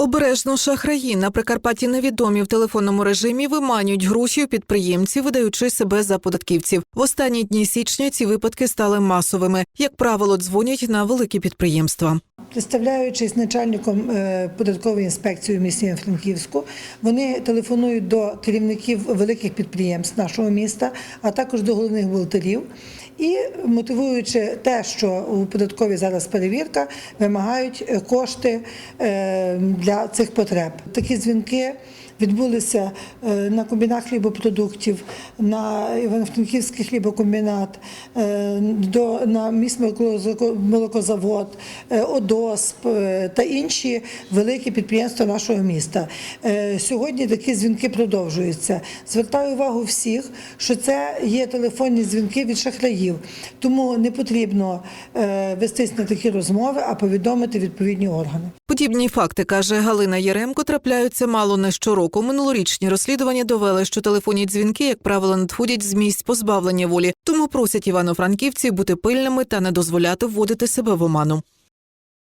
Обережно шахраї на Прикарпатті невідомі в телефонному режимі виманюють гроші у підприємців, видаючи себе за податківців. В останні дні січня ці випадки стали масовими. Як правило, дзвонять на великі підприємства. Представляючись начальником е, податкової інспекції в місті Франківську, вони телефонують до керівників великих підприємств нашого міста, а також до головних бухгалтерів. І мотивуючи те, що у податковій зараз перевірка, вимагають е, кошти е, для цих потреб. Такі дзвінки відбулися на комбінат хлібопродуктів, на Івано-Франківський хлібокомбінат, на міст молокозавод, е, ОДОСП е, та інші великі підприємства нашого міста. Е, Сьогодні такі дзвінки продовжуються. Звертаю увагу всіх, що це є телефонні дзвінки від шахраїв, тому не потрібно е, вестись на такі розмови, а повідомити відповідні органи. Подібні факти, каже Галина Яремко, трапляються мало не щороку. Минулорічні розслідування довели, що телефонні дзвінки, як правило, надходять з місць позбавлення волі. Тому просять івано-франківців бути пильними та не дозволяти вводити себе в оману.